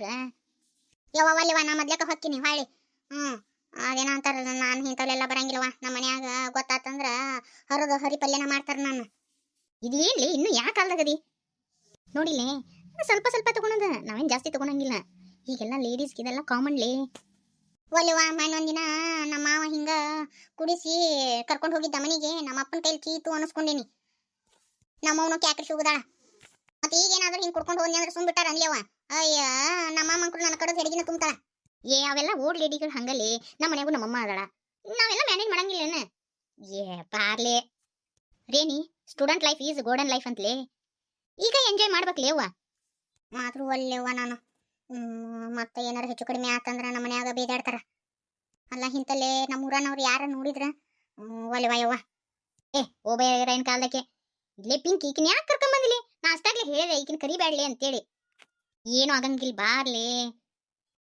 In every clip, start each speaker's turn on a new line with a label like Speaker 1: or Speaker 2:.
Speaker 1: ಮಾಡ್ಯಾರ ಯವ್ವ ಅಲ್ಲಿವ ನಾ ಮೊದ್ಲೇಕ ಹೊಕ್ಕಿನಿ? ಹೊಳ್ಳಿ. ಹ್ಮ್. ಅದೇನೋ ಅಂತಾರಲ್ಲ, ನಾನು ಇಂಥವೆಲ್ಲ ಬರಂಗಿಲ್ಲವ ನಮ್ಮ ಮನ್ಯಾಗ ಗೊತ್ತಾತಂದ್ರ ಹರಿದು ಹರಿ ಪಲ್ಯನ ಮಾಡ್ತಾರ ನಾನು. ಇದೇನ್ಲಿ? ಇನ್ನು ಯಾಕೆ ಕಾಲ್ದಾಗದಿ? ನೋಡಿಲಿ ಸ್ವಲ್ಪ ಸ್ವಲ್ಪ ತಗೊಳದ ನಾವೇನ್ ಜಾಸ್ತಿ ತಗೊಳಂಗಿಲ್ಲ ಈಗೆಲ್ಲ ಲೇಡೀಸ್ ಇದೆಲ್ಲ ಕಾಮನ್ಲಿ ಒಲಿವ ಮನೊಂದಿನ ನಮ್ಮ ಮಾವ ಹಿಂಗ ಕುಡಿಸಿ ಕರ್ಕೊಂಡು ಹೋಗಿದ್ದ ಮನೆಗೆ, ನಮ್ಮ ಅಪ್ಪನ ಕೈಲಿ ಚೀತು ಅನಿಸ್ಕೊಂಡೇನಿ. ನಮ್ಮವನು ಕ್ಯಾಕ್ರಿ ಹೋಗುದಾಳ. ಮತ್ತೆ ಈಗೇನಾದ್ರೂ ಹಿಂಗೆ ಕುಡ್ಕೊಂಡು ಹೋದ್ನಿ ಅಂದ್ರೆ ಸುಮ್ ಬಿಟ್ಟಾರ ಅನ್ಲೇವ ಅಯ್ಯ, ನಮ್ಮ ಮಕ್ಕಳು ನನ್ನ ಕಡೆ ಹೆಡಿಗಿನ ತುಂಬ್ತಾಳ. ಏ, ಅವೆಲ್ಲ ಓಲ್ಡ್ ಲೇಡಿಗಳು ಹಂಗಲ್ಲಿ ನಮ್ಮ ಮನೆಗೂ ನಮ್ಮಮ್ಮ ಅದಾಳ. ನಾವೆಲ್ಲ ಮ್ಯಾನೇಜ್ ಮಾಡಂಗಿಲ್ಲೇನ ಏ, ಪಾರ್ಲೆ. Rainy student life is golden life ಅಂತಲೇ. ಈಗ ಎಂಜಾಯ್ ಮಾಡ್ಬೇಕ್ಲೇ ಅವ್ವ. ಮಾತ್ರ ಒಲ್ಲೆವ್ವ ನಾನು. ಮತ್ತೆ ಏನಾರ ಹೆಚ್ಚು ಕಡಿಮೆ ಆತಂದ್ರ ನಮ್ಮ ಮನ್ಯಾಗ ಬೇದಾಡ್ತಾರ. ಅಲ್ಲ ಇಂತಲ್ಲೇ ನಮ್ಮ ಊರನವ್ರು ಯಾರ ನೋಡಿದ್ರ? ಒಲ್ಲೆವ್ವ ಯವ್ವ ಏ ಓ ಬೇರೆ ಕಾಲದಕ್ಕೆ? ಇಲ್ಲೇ ಪಿಂಕ್, ಈಕಿನ ಯಾಕೆ ಅಷ್ಟಾಗ್ಲೇ ಹೇಳಿದೆ, ಈಗಿನ ಕರಿಬ್ಯಾಡ್ಲಿ ಅಂತೇಳಿ. ಏನು ಆಗಂಗಿಲ್ಲ ಬಾರ್ಲಿ.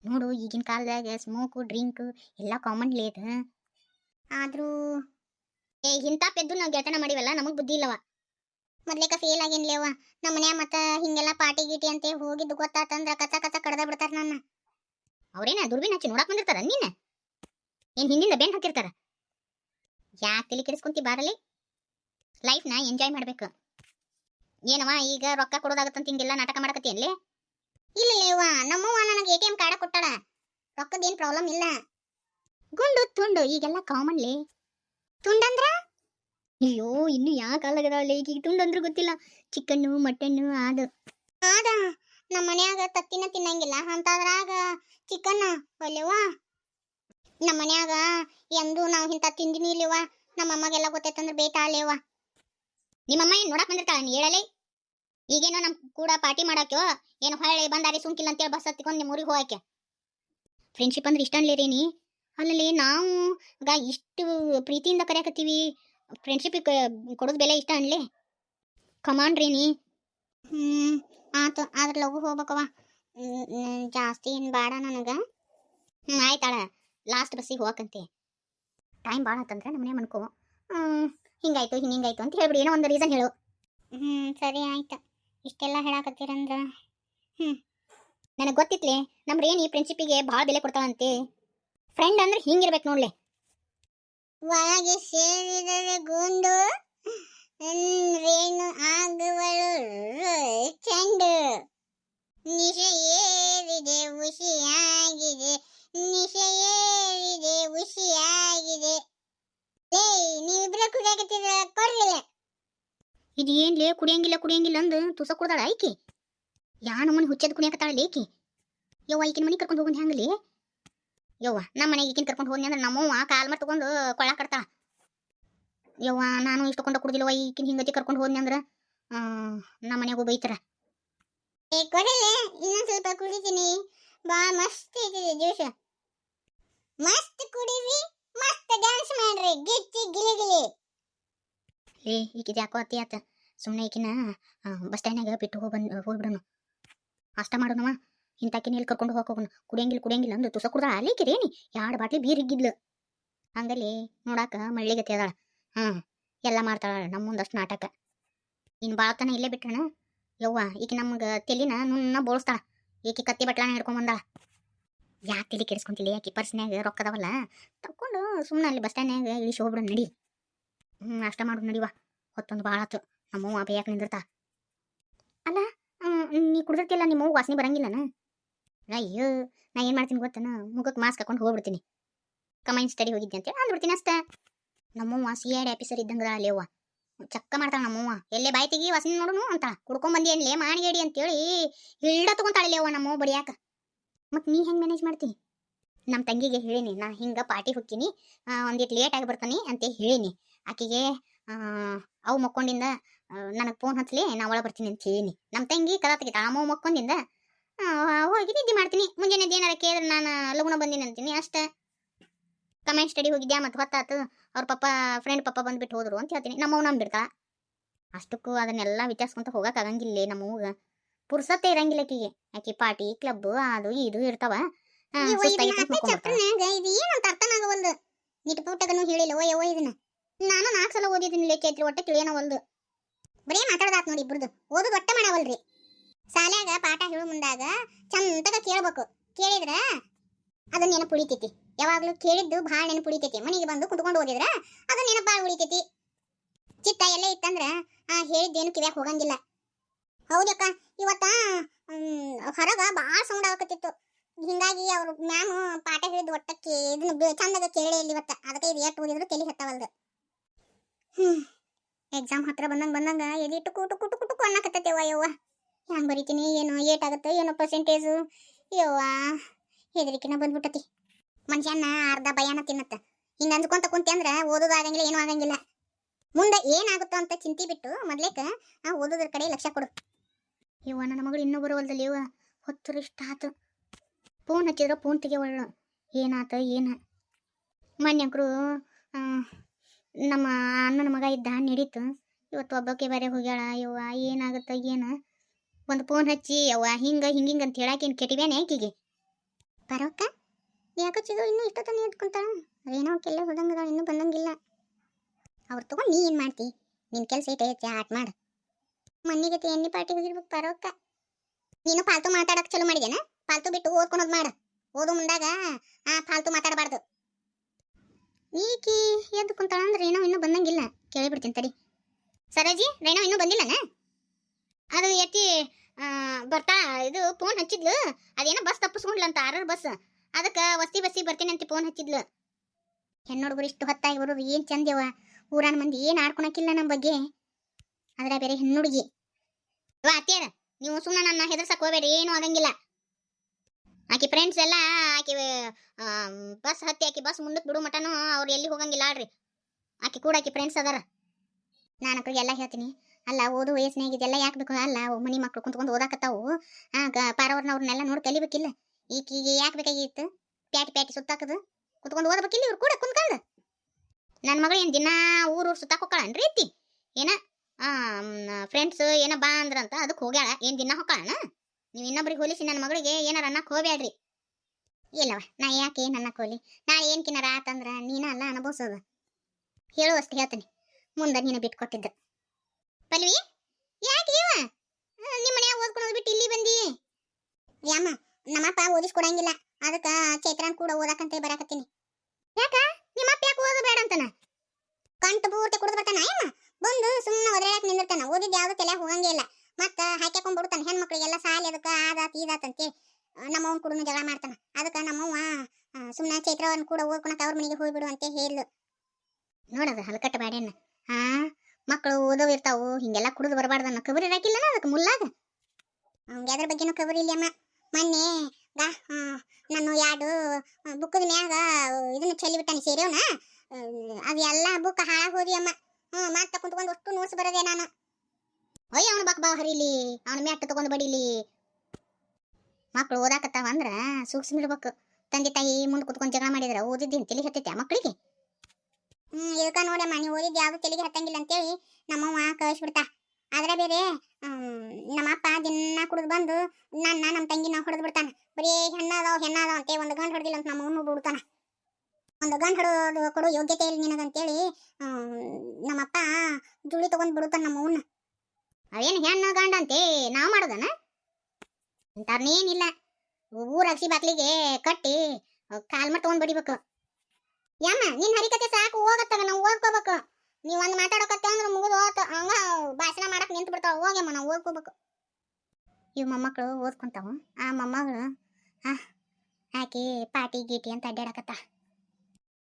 Speaker 1: ನೋಡು, ಈಗಿನ ಕಾಲದಾಗ ಸ್ಮೋಕು ಡ್ರಿಂಕ್ ಎಲ್ಲ ಕಾಮನ್ ಲೇಟ್ ಆದರೂ, ಏ, ಇಂಥ ಪೆದ್ದು ನಾವು ಗೆಳತನ ಮಾಡಿವಲ್ಲ, ನಮಗ್ ಬುದ್ಧಿ ಇಲ್ಲವ. ಮೊದ್ಲೇಕ ಫೇಲ್ ಆಗೇನ್ಲೇವ ನಮ್ಮ ಮನ್ಯಾಗ ಮತ್ತ ಹಿಂಗೆಲ್ಲ ಪಾರ್ಟಿ ಗೀಟಿ ಅಂತ ಹೋಗಿದ್ದು ಗೊತ್ತಾತಂದ್ರ ಕಚ ಕಚ ಕಡ್ದ ಬಿಡ್ತಾರ ನನ್ನ. ಅವ್ರೇನ ದುರ್ಬಿನ ಹಚ್ಚಿ ನೋಡಕ್ ಬಂದಿರ್ತಾರ ನೀನ? ಏನ್ ಹಿಂದಿಂದ ಬೆನ್ ಹಾಕಿರ್ತಾರ? ಯಾಕೆ ತಲೆ ಕೆಡಿಸ್ಕೊಂತಿ ಬಾರಲಿ? ಲೈಫ್ನ ಎಂಜಾಯ್ ಮಾಡ್ಬೇಕು. ಏನವ ಈಗ ರೊಕ್ಕ ಕೊಡೋದಾಗತ್ತಂತ ಹಿಂಗೆಲ್ಲ ನಾಟಕ ಮಾಡಕತ್ತೀನ್ಲಿ ಇಲ್ಲ ಲೇವ ನಮ್ಮವ್ವ ನನಗೆ ಎ ಟಿ ಎಂ ಕಾರ್ಡ ಕೊಟ್ಟಾಳ. ರೊಕ್ಕದೇನ್ ಪ್ರಾಬ್ಲಮ್ ಇಲ್ಲ. ಗುಂಡು, ತುಂಡು, ಈಗೆಲ್ಲ ಕಾಮನ್ಲಿ ತುಂಡಂದ್ರ? ಅಯ್ಯೋ, ಇನ್ನು ಯಾವ ಕಾಲಾಗದಾವಲ್ಲಿ ಈಗ ತುಂಡು ಅಂದ್ರೂ ಗೊತ್ತಿಲ್ಲ. ಚಿಕನ್ನು ಮಟನ್ನು ಅದು ಆದ. ನಮ್ಮ ಮನ್ಯಾಗ ತತ್ತಿನ ತಿನ್ನಂಗಿಲ್ಲ. ಅಂತಾದ್ರಾಗ ಚಿಕನ್ ಒಲ್ಲೆವಾ ನಮ್ಮ ಮನ್ಯಾಗ ಎಂದೂ ನಾವು ಇಂಥ ತಿಂದಿನಿ ಇಲ್ಲವ ನಮ್ಮ ಅಮ್ಮಗೆಲ್ಲ ಗೊತ್ತೈತಂದ್ರೆ ಬೇಟಾಳೆವ ನಿಮ್ಮಮ್ಮ ಏನ್ ನೋಡಕ್ ಬಂದಿರ್ತಾಳ ನೀ ಹೇಳಲಿ? ಈಗೇನೋ ನಮ್ ಕೂಡ ಪಾರ್ಟಿ ಮಾಡಾಕ್ಯೋ, ಏನು ಹೊಳೆ ಬಂದಾರಿ ಸುಂಕಿಲ್ಲ ಅಂತೇಳಿ ಬಸ್ ಹತ್ತಿಕೊಂಡು ನಿಮ್ಮ ಊರಿಗೆ ಹೋಗಕ್ಕೆ ಫ್ರೆಂಡ್ಶಿಪ್ ಅಂದ್ರೆ ಇಷ್ಟ ನೀ? ಅಲ್ಲಲ್ಲಿ ನಾವು ಈಗ ಇಷ್ಟು ಪ್ರೀತಿಯಿಂದ ಕರೆಯಕತ್ತೀವಿ. ಫ್ರೆಂಡ್ಶಿಪ್ ಕೊಡೋದು ಬೆಲೆ ಇಷ್ಟ ಅನ್ಲಿ? ಕಮಾಂಡ್ ರೀ ನೀ. ಹ್ಮ್, ಆತು, ಆದ್ರೆ ಲಘು ಹೋಗ್ಬೇಕವ ಜಾಸ್ತಿ ಏನು ಬೇಡ ನನಗೆ. ಹ್ಞೂ ಆಯ್ತಾಳ ಲಾಸ್ಟ್ ಬಸ್ಸಿಗೆ ಹೋಗಕಂತೆ. ಟೈಮ್ ಭಾಳ ಆತಂದ್ರೆ ನಮ್ಮನೆ ಮನ್ಕೋ. ಹಿಂಗಾಯ್ತು ಹಿಂಗ್ ಹಿಂಗಾಯ್ತು ಅಂತ ಹೇಳ್ಬಿಡಿ, ಏನೋ ಒಂದು ರೀಸನ್ ಹೇಳು. ಹ್ಞೂ ಸರಿ ಆಯ್ತು. ಇಷ್ಟೆಲ್ಲ ಹೇಳಾಕತ್ತೀರಂದ್ರ? ಹ್ಞೂ ನನಗೆ ಗೊತ್ತಿತ್ಲೆ ನಮ್ಮ ರೇಣಿ ಪ್ರಿನ್ಸಿಪಿಗೆ ಭಾಳ ಬೆಲೆ ಕೊಡ್ತಾಳಂತೆ? ಫ್ರೆಂಡ್ ಅಂದ್ರೆ ಹಿಂಗಿರ್ಬೇಕು ನೋಡ್ಲೆ. ಒಳಗೆ ಸೇರಿದರೆ ಗುಂಡು ರೇಣು ಆಗುವಳು ಚೆಂಡು. ನಿಶೆ ಏರಿದೆ ಉಸಿಯಾಗಿದೆ ನಿಶೆ ಏರಿದೆ ಲೇ ನೀವಿಬ್ರ ಕುಡಿಯಾಕತ್ತಿದ್ರ ಕೊಡ್ಲಿಲ್ಲ ಇದು ಏನ್ಲೇ ಕುಡಿಯಂಗಿಲ್ಲ ಕುಡಿಯಂಗಿಲ್ಲ ಅಂದು ತುಸ ಕುಡ್ದಾಳ ಐಕಿ ಯಾ ನಮ್ಮನೆ ಹುಚ್ಚದ ಕುಣಿಯಾಕತ್ತಾಳ ಲೇಕಿ ಯವ್ವ ಈಕಿನ ಮನೆ ಕರ್ಕೊಂಡು ಹೋಗೋದು ಹೆಂಗಲಿ? ಯವ್ವ ನಮ್ಮ ಮನೆಗೆ ಈಕಿನ ಕರ್ಕೊಂಡು ಹೋದ್ನಿ ಅಂದ್ರೆ ನಮ್ಮವ್ವ ಕಾಲ್ ಮರ್ ತಗೊಂಡು ಕೊಳ್ಳ ಕಡ್ತಾಳ ಯವ್ವ ನಾನು ಇಷ್ಟಕೊಂಡ ಕುಡ್ದಿಲ್ವ ಈಕಿನ ಹಿಂಗತಿ ಕರ್ಕೊಂಡು ಹೋದ್ನಿ ಅಂದ್ರೆ ನಮ್ಮ ಮನೆಗೂ ಬೈತಾರ ಏ ಕೊಡಲೇ ಇನ್ನೊಂದ್ ಸ್ವಲ್ಪ ಕುಡಿತೀನಿ. ಬಾ ಮಸ್ತ್ ಐತಿದೆ ಲೇ ಈಕಿದ ಯಾಕೋ ಅತಿ ಆತ? ಸುಮ್ಮನೆ ಈಕಿನ ಬಸ್ ಸ್ಟ್ಯಾಂಡ್ನಾಗ ಬಿಟ್ಟು ಹೋಗಿ ಬಂದು ಹೋಗ್ಬಿಡೋನು ಅಷ್ಟ ಮಾಡೋಣವ ಇಂತಾಕಿನ ಇಲ್ಲಿ ಕರ್ಕೊಂಡು ಹೋಗೋಣ ಕುಡಿಯಂಗಿಲ್ಲ ಕುಡಿಯಂಗಿಲ್ಲ ಅಂದು ತುಸ ಕುಡ್ದ ಅಲ್ಲಿಕಿರೇನಿ ಎರಡು ಬಾಟ್ಲಿ ಬೀರ್ ಹಿಗ್ಗಿದ್ಲು. ಹಂಗಲ್ಲಿ ನೋಡಾಕ ಮಳ್ಳಿಗತಿ ಅದಾಳ. ಹ್ಮ್, ಎಲ್ಲ ಮಾಡ್ತಾಳ ನಮ್ಮ ಮುಂದಷ್ಟು ನಾಟಕ. ಇನ್ನು ಬಾಳತನ ಇಲ್ಲೇ ಬಿಟ್ಟಣ ಯವ್ವ, ಈಕಿ ನಮ್ಗೆ ತೆಲಿನ ನುಣ್ಣ ಬೋಳಿಸ್ತಾಳ. ಈಕೆ ಕತ್ತಿ ಬಟ್ಲಾನ ಹಿಡ್ಕೊಂಡ್ ಬಂದಾಳ. ಯಾಕೆ ತಲೆ ಕೆಡಿಸ್ಕೊಂತಿಲ್ಲ? ಯಾಕೆ ಪರ್ಸ್ನ್ಯಾಗ ರೊಕ್ಕದವಲ್ಲ. ತಕ್ಕೊಂಡು ಸುಮ್ಮನೆ ಅಲ್ಲಿ ಬಸ್ ಸ್ಟ್ಯಾಂಡ್ನಾಗ ಇಳಿಸಿ ಹೋಗ್ಬಿಡು ನಡಿ. ಹ್ಞೂ ಅಷ್ಟ ಮಾಡು ನಡಿವ ಹೊತ್ತೊಂದು ಭಾಳ ಆತು. ನಮ್ಮವ್ವ ಬೇಯಕ್ಕೆ ನಿಂದಿರ್ತಾ. ಅಲ್ಲ ನೀ ಕುಡ್ದಿರ್ತಿಲ್ಲ ನಿಮ್ಮವ್ವ ವಾಸನೆ ಬರಂಗಿಲ್ಲನ ಅಯ್ಯೋ, ನಾ ಏನು ಮಾಡ್ತೀನಿ ಗೊತ್ತನ? ಮುಖಕ್ಕೆ ಮಾಸ್ಕ್ ಹಾಕೊಂಡು ಹೋಗ್ಬಿಡ್ತೀನಿ. ಕಮೈನ್ ಸ್ಟಡಿ ಹೋಗಿದ್ದೆ ಅಂತೇಳಿ ಅಂದ್ಬಿಡ್ತೀನಿ ಅಷ್ಟ. ನಮ್ಮವ್ವ ಸಿ ಐ ಡಿ ಆಫೀಸರ್ ಇದ್ದಂಗದ ಅಲ್ಲೇವ್ವ ಚಕ್ಕ ಮಾಡ್ತಾಳ ನಮ್ಮವ್ವ ಎಲ್ಲೇ ಬಾಯಿ ತೆಗಿ ವಾಸನೆ ನೋಡುನು ಅಂತ ಕುಡ್ಕೊಂಬಂದಿ ಏನ್ಲೇ ಮಾಡಿಗೇಡಿ ಅಂತೇಳಿ ಹಿಲ್ಡ ತಗೊಂತಾಳಲ್ಲಿ ಅವ್ವ ನಮ್ಮವ್ವ ಬಡಿಯಾಕ ಮತ್ ನೀ ಹೆಂಗ್ ಮ್ಯಾನೇಜ್ ಮಾಡ್ತಿ? ನಮ್ಮ ತಂಗಿಗೆ ಹೇಳಿನಿ, ನಾ ಹಿಂಗ ಪಾರ್ಟಿ ಹೋಗ್ತೀನಿ ಒಂದಿಟ್ಟು ಲೇಟ್ ಆಗಿ ಬರ್ತಾನೆ ಅಂತ ಹೇಳಿನಿ. ಆಕಿಗೆ ಆ, ಅವು ಮಕ್ಕೊಂಡಿಂದ ನನಗೆ ಫೋನ್ ಹಚ್ಚಲಿ ನಾ ಒಳಗೆ ಬರ್ತೀನಿ ಅಂತ ಹೇಳಿನಿ. ನಮ್ಮ ತಂಗಿ ಕದ ತೆಗಿತ ಅಮ್ಮ ಮಕ್ಕೊಂಡಿಂದ ಹೋಗಿ ನಿದ್ದೆ ಮಾಡ್ತೀನಿ. ಮುಂಜಾನೆ ಏನಾರ ಕೇಳಿದ್ರೆ ನಾನು ಲಗುಣ ಬಂದೀನಿ ಅಂತೀನಿ. ಅಷ್ಟೇ ಕಮೆಂಟ್ ಸ್ಟಡಿ ಹೋಗಿದ್ಯಾ ಮತ್ತೆ ಹೊತ್ತಾತು ಅವ್ರ ಪಪ್ಪ ಫ್ರೆಂಡ್ ಪಪ್ಪ ಬಂದ್ಬಿಟ್ಟು ಹೋದ್ರು ಅಂತ ಹೇಳ್ತೀನಿ. ನಮ್ಮವ್ ನಂಬಿಡ್ತಾಳ ಅಷ್ಟಕ್ಕೂ ಅದನ್ನೆಲ್ಲ ವಿಚಾರಿಸ್ಕೊಂತ ಹೋಗಕ್ ಆಗಂಗಿಲ್ಲ ನಮ್ಮವ್ಗ ಪುರ್ಸತ್ತೆ ಇರಂಗಿಲ್ಲ ಆಕಿಗೆ. ಆಕಿ ಪಾರ್ಟಿ ಕ್ಲಬ್ ಅದು ಇದು ಇರ್ತಾವ.
Speaker 2: ಏನಂತ ಅರ್ಥನಾಗವಲ್ದು? ನಿಟ್ ಪುಟ್ಟಗನು ಹೇಳಿಲ್ಲ. ಓ ಯವ್ವ ಇದನ್ನ. ನಾನು ನಾಲ್ಕು ಸಲ ಓದಿದ್ದೀನಿ ಚೈತ್ರಿ ಒಟ್ಟೆ ಒಂದು. ಬರೀ ಮಾತಾಡೋದಾತ್ ನೋಡಿ ಇಬ್ರದ್ದು ಓದು ಒಟ್ಟೆ ಮಾಡವಲ್ರಿ. ಶಾಲ್ಯಾಗ ಪಾಠ ಹೇಳು ಮುಂದಾಗ ಚಂದಗ ಕೇಳ್ಬೇಕು. ಕೇಳಿದ್ರ ಅದನ್ನ ನೆನಪು ಉಳಿತೈತಿ. ಯಾವಾಗಲೂ ಕೇಳಿದ್ದು ಭಾಳ ನೆನಪು ಉಳಿತೈತಿ. ಮನೆಗೆ ಬಂದು ಕುತ್ಕೊಂಡು ಓದಿದ್ರ ಅದನ್ನ ನೆನಪು ಭಾಳ ಉಳಿತೈತಿ. ಚಿತ್ತ ಎಲ್ಲ ಇತ್ತಂದ್ರ ಹೇಳಿದ್ದೇನು ಕಿವ್ಯಾಗ ಹೋಗಂಗಿಲ್ಲ. ಹೌದಕ್ಕ ಇವತ್ತ ಹೊರಗ ಭಾಳ ಸೌಂಡ್ ಆಗಕತ್ತಿತ್ತು ಹಿಂಗಾಗಿ ಅವ್ರ ಮ್ಯಾಮ್ ಪಾಠ ಹೇಳಿದ ಒಟ್ಟಕ್ಕೆ ಇದನ್ನ ಚಂದಾಗ ಕೇಳೇ ಇಲ್ಲ ಇವತ್ತ. ಅದಕ್ಕೆ ಇದು ಎಷ್ಟು ಓದಿದ್ರು ತಲೆ ಹತ್ತವಲ್ದು. ಎಕ್ಸಾಮ್ ಹತ್ರ ಬಂದಂಗೆ ಬಂದಂಗೆ ಎಲ್ಲಿ ಟುಕು ಟುಕು ಟುಕು ಟುಕು ಅನ್ನಕತ್ತೈತೆವ ಯವ್ವ ಹ್ಯಾಂಗೆ ಬರಿತೀನಿ, ಏನೋ ಏಟ್ ಆಗುತ್ತೆ ಏನೋ ಪರ್ಸೆಂಟೇಜು ಯವ್ವ, ಹೆದರಿಕಿನ ಬಂದ್ಬಿಟ್ಟತಿ. ಮನುಷ್ಯನ ಅರ್ಧ ಭಯಾನ ತಿನ್ನತ್ತ. ಹಿಂಗೆ ಅಂದ್ಕೊಂತ ಕುಂತಿ ಅಂದ್ರೆ ಓದೋದು ಆಗಂಗಿಲ್ಲ, ಏನೂ ಆಗಂಗಿಲ್ಲ. ಮುಂದೆ ಏನಾಗುತ್ತೋ ಅಂತ ಚಿಂತೆ ಬಿಟ್ಟು ಮೊದ್ಲೇಕ ಆ ಓದೋದ್ರ ಕಡೆ ಲಕ್ಷ್ಯ ಕೊಡು. ಯವ್ವ, ನನ್ನ ಮಗಳು ಇನ್ನೂ ಹೊಲದಲ್ಲಿ ಇವ ಹೊತ್ತು ಇಷ್ಟ ಆತು. ಫೋನ್ ಹಚ್ಚಿದ್ರೆ ಫೋನ್ ತೆಗೆವಳು. ಏನಾತ, ಏನ? ಮನ್ಯಂಕರು ನಮ್ಮ ಅಣ್ಣನ ಮಗ ಇದ್ದ ನಡೀತು ಇವತ್ತು ಒಬ್ಬಕ್ಕೆ ಬರೆ ಹೋಗ್ಯಾಳ. ಯವ್ವ, ಏನಾಗುತ್ತ, ಏನು? ಒಂದು ಫೋನ್ ಹಚ್ಚಿ, ಯವ್ವ, ಹಿಂಗ, ಹಿಂಗಿಂಗ ಅಂತ ಹೇಳಾಕೇನು ಕೆಟ್ಟಿವೇನೆ ಆಕಿಗೆ? ಬರೋಕ್ಕ ಯಾಕೋ ಚಿಗು ಇನ್ನೂ ಇಷ್ಟೊತ್ತನ ಇಟ್ಕೊಂತಾಳ ಅದೇನೋ ಕೆಲ್ಲ ಹೋದಂಗದ ಇನ್ನೂ ಬಂದಂಗಿಲ್ಲ. ಅವ್ರು ತಗೊಂಡು ನೀ ಏನು ಮಾಡ್ತಿ? ನಿನ್ನ ಕೆಲಸ ಐತೆ ಆಟ ಮಾಡು. ಮನೆಗೆ ಎಣ್ಣೆ ಪಾರ್ಟಿ ಹೋಗಿರ್ಬೇಕು ಬರೋಕ್ಕ ನೀನು ಫಾಲ್ತು ಮಾತಾಡಕ್ಕೆ ಚಲೋ ಮಾಡಿದೇನ ಫಾಲ್ತು ಬಿಟ್ಟು ಓದ್ಕೊಳೋದು ಮಾಡ. ಓದು ಮುಂದಾಗ, ಆ ಫಾಲ್ತು ಮಾತಾಡಬಾರ್ದು. ಈಕಿ ಎದ್ದು ಕುಂತಾಳ ಅಂದ್ರೆ ಏನೋ ಇನ್ನೂ ಬಂದಂಗಿಲ್ಲ. ಕೇಳಿ ಬಿಡ್ತೀನಿ ತಡಿ. ಸರೋಜಿ ರೇಣೋ ಇನ್ನೂ ಬಂದಿಲ್ಲನ? ಅದು ಎತ್ತಿ ಬರ್ತಾ, ಇದು ಫೋನ್ ಹಚ್ಚಿದ್ಲು. ಅದೇನೋ ಬಸ್ ತಪ್ಪಿಸ್ಕೊಂಡ್ಲಂತ ಆರರ್ ಬಸ್ ಅದಕ್ಕೆ ವಸ್ತಿ ಬಸ್ಸಿ ಬರ್ತೀನಿ ಅಂತ ಫೋನ್ ಹಚ್ಚಿದ್ಲು. ಹೆಣ್ಣುಡುಗರು ಇಷ್ಟು ಹೊತ್ತಾಗಿ ಬರೋದು ಏನು ಚಂದ್ಯವ ಊರಾನ ಮಂದಿ ಏನು ಆಡ್ಕೊಳಕಿಲ್ಲ ನಮ್ಮ ಬಗ್ಗೆ. ಆದರೆ ಬೇರೆ ಹೆಣ್ಣುಡುಗಿ ವಾ ಅತ್ಯಾರ ನೀವು ಸುಮ್ಮನೆ ನನ್ನ ಹೆದರ್ಸಕ್ಕೆ ಹೋಗ್ಬೇಡಿ, ಏನೂ ಆಗಂಗಿಲ್ಲ. ಆಕಿ ಫ್ರೆಂಡ್ಸ್ ಎಲ್ಲ ಆಕಿ ಬಸ್ ಹತ್ತಿ ಆಕಿ ಬಸ್ ಮುಂದಕ್ಕೆ ಬಿಡು ಮಟನು, ಅವ್ರು ಎಲ್ಲಿ ಹೋಗಂಗಿಲ್ಲ ಆಡ್ರಿ ಆಕಿ ಕೂಡ ಆಕಿ ಫ್ರೆಂಡ್ಸ್ ಅದಾರ. ನಾನು ಎಲ್ಲ ಹೇಳ್ತೀನಿ, ಅಲ್ಲ ಓದು ವಯಸ್ಸಿನಾಗ ಇದೆಲ್ಲ ಯಾಕೆ ಬೇಕು? ಅಲ್ಲ, ಅವು ಮಕ್ಕಳು ಕುಂತ್ಕೊಂಡು ಓದಾಕತ್ತಾವು. ಆಗ ಪಾರವ್ರನ್ನವ್ರನ್ನೆಲ್ಲ ನೋಡಿ ಕಲಿಬೇಕಿಲ್ಲ ಈಕಿಗೆ ಯಾಕೆ ಬೇಕಾಗಿತ್ತು? ಪ್ಯಾಟಿ ಪ್ಯಾಟಿ ಸುತ್ತಾಕದು. ಕುತ್ಕೊಂಡು ಓದಬೇಕಿಲ್ಲ ಇವ್ರು ಕೂಡ ಕುಂತ್ಕೊಂಡು. ನನ್ನ ಮಗಳು ಏನು ದಿನ ಊರು ಊರು ಸುತ್ತಾಕ ಹೋಗ್ಕಳನ್ರಿ ಐತಿ ಏನ? ಫ್ರೆಂಡ್ಸ್ ಏನ ಬಾ ಅಂದ್ರಂತ ಅದಕ್ಕೆ ಹೋಗ್ಯಾಳ. ಏನು ದಿನ ಹೊಕ್ಕಾಳನ? ನೀವು ಇನ್ನೊಬ್ರಿಗೆ ಹೋಲಿಸಿ ನನ್ನ ಮಗಳಿಗೆ ಏನಾರ ಅನ್ನಕ್ಕೆ ಹೋಗ್ಬೇಡ್ರಿ ಇಲ್ಲವ ನಾ ಯಾಕೆ ನನ್ನ ಕೋಲಿ? ನಾ ಏನ್ ಕಿನಾರ ಆತಂದ್ರ ನೀನ ಅಲ್ಲ ಅನುಭವಿಸೋದು. ಹೇಳುವಷ್ಟು ಹೇಳ್ತೀನಿ. ಮುಂದೆ ನೀನು ಬಿಟ್ಕೊಟ್ಟಿದ್ದ. ಪಲ್ವಿ, ಯಾಕೆ ಇವ? ನಿಮ್ಮ ಮನ್ಯಾಗ ಓದ್ಕೊಳೋದು ಬಿಟ್ಟು ಇಲ್ಲಿ ಬಂದಿ? ಯಾಮ ನಮ್ಮಪ್ಪ ಓದಿಸ್ಕೊಡಂಗಿಲ್ಲ ಅದಕ್ಕ ಚೈತ್ರನ್ ಕೂಡ ಓದಕಂತ ಬರಾಕತ್ತೀನಿ. ಯಾಕ? ನಿಮ್ಮಪ್ಪ ಯಾಕೆ ಓದಬೇಡ ಅಂತನ? ಕಂಟು ಪೂರ್ತಿ ಕುಡಿದು ಬರ್ತಾನ ಏನ ಬಂದು ಸುಮ್ಮನೆ ಒದರಾಡಕ್ ನಿಂದಿರ್ತಾನ. ಓದಿದ್ ಯಾವ್ದು ತಲೆ ಹೋಗಂಗೇ ಇಲ್ಲ. ಮತ್ತ ಹಾಕ್ಯಾಕೊಂಡ್ ಬಿಡ್ತಾನೆ ಹೆಣ್ಮಕ್ಳಿಗೆಲ್ಲ ಸಾಲಿ ಅದಕ್ಕ ಆದಾತ್ ಈದಾತ್ ಅಂತೇಳಿ ನಮ್ಮವನ್ ಕೂಡ ಜಗಳ ಮಾಡ್ತಾನ. ಅದಕ್ಕ ನಮ್ಮವ್ವ ಸುಮ್ಮನೆ ಚೈತ್ರವನ್ ಕೂಡ ಓದ್ಕೊಳಕ್ ಅವ್ರ ಮನೆಗೆ ಹೋಗ್ಬಿಡು ಅಂತ ಹೇಳು ನೋಡದ ಹಲಕಟ್ಟ ಬ್ಯಾಡ್ಯಾನ ಹಾ ಮಕ್ಕಳು ಓದೋ ಇರ್ತಾವು, ಹಿಂಗೆಲ್ಲ ಕುಡಿದು ಬರಬಾರ್ದನ್ನ ಕಬರಿ ಇರಾಕಿಲ್ಲ ಅದಕ್ಕೆ ಮುಲ್ಲಾಗ ಅವ್ನಿಗೆ ಅದ್ರ ಬಗ್ಗೆನೂ ಕಬರಿ ಇಲ್ಲ ಅಮ್ಮ. ಮೊನ್ನೆ ಗಾ ನಾನು ಎರಡು ಬುಕ್ಕದ ಮ್ಯಾಗ ಇದನ್ನ ಚೆಲ್ಲಿ ಬಿಟ್ಟಾನೆ ಸೇರಿಯವನ ಅದು ಎಲ್ಲ ಬುಕ್ ಹಾಳಾಗ್ ಹೋದಿ ಅಮ್ಮ ಹ್ಞೂ ಮತ್ತೆ ಕುಂತ್ಕೊಂಡು ಅಷ್ಟು ನೋಡ್ಸಿ ಬರೋದೆ ನಾನು. ಅಯ್ಯ, ಅವನು ಬಕ್ ಬಾ ಹರಿಲಿ. ಅವನ ಮ್ಯಾಟ್ ತಗೊಂಡು ಬಡಿಲಿ. ಮಕ್ಕಳು ಓದಾಕತ್ತಾವ ಅಂದ್ರ ಸೂಕ್ಷ್ಮ ತಂದೆ ತಾಯಿ ಮುಂದೆ ಕುತ್ಕೊಂಡು ಜಗಳ ಮಾಡಿದ್ರ ಓದಿದ್ದೀನಿ ತಲೆ ಹತ್ತೈತೆ ಮಕ್ಕಳಿಗೆ ಹ್ಮ್, ಇದಕ್ಕ ನೋಡಮ್ಮ, ನೀವು ಓದಿದ್ ಯಾವ್ದು ತಲೆಗೆ ಹತ್ತಂಗಿಲ್ಲ ಅಂತೇಳಿ ನಮ್ಮವ್ವ ಕಳಿಸ್ಬಿಡ್ತಾ. ಆದ್ರೆ ಬೇರೆ ನಮ್ಮಪ್ಪ ದಿನ ಕುಡಿದು ಬಂದು ನನ್ನ ನಮ್ಮ ತಂಗಿನ ಹೊಡೆದು ಬಿಡ್ತಾನ. ಬರೀ ಹೆಣ್ಣಾದವ್ ಹೆಣ್ಣಾದವ್ ಅಂತ ಒಂದು ಗಂಡು ಹೊಡೆದಿಲ್ಲ ಅಂತ ನಮ್ಮವನು ಬಿಡ್ತಾನ. ಒಂದು ಗಂಡು ಹೊಡೋದು ಕೊಡೋ ಯೋಗ್ಯತೆ ಇಲ್ಲ ನಿನಗಂತೇಳಿ ನಮ್ಮಪ್ಪ ಜುಳಿ ತಗೊಂಡ್ ಬಿಡುತ್ತಾನ ನಮ್ಮವನ್ನ ಅವೇನು ಹೆಣ್ಣು ಗಂಡ ಅಂತೇ? ನಾವು ಮಾಡೋದನ? ಇಂಥವ್ರನ್ನೇನಿಲ್ಲ ಊರ ಅಕ್ಷಿ ಬಾಕ್ಲಿಗೆ ಕಟ್ಟಿ ಕಾಲ್ ಮಟ್ಟ ತಗೊಂಡ್ ಬಡಿಬೇಕು. ಯಮ್ಮ, ನಿನ್ ಹರಿಕತೆ ಸಾಕು ಹೋಗತ್ತಾಗ ನಾವು ಓದ್ಕೋಬೇಕು ನೀವು ಒಂದು ಮಾತಾಡೋಕತ್ತೆ ಅಂದ್ರೆ ಮುಗಿದು ಹೋತ. ಹಂಗ ಭಾಷಣ ಮಾಡಕ್ ನಿಂತು ಬಿಡ್ತಾವ. ಹೋಗ್ಯಮ್ಮ, ನಾವು ಓದ್ಕೋಬೇಕು ಇವ್ ಮೊಮ್ಮಕ್ಕಳು ಓದ್ಕೊಂತಾವ. ಆ ಮೊಮ್ಮಗಳು, ಆ, ಆಕಿ ಪಾಟಿ ಗೀಟಿ ಅಂತ ಅಡ್ಡಾಡಕತ್ತ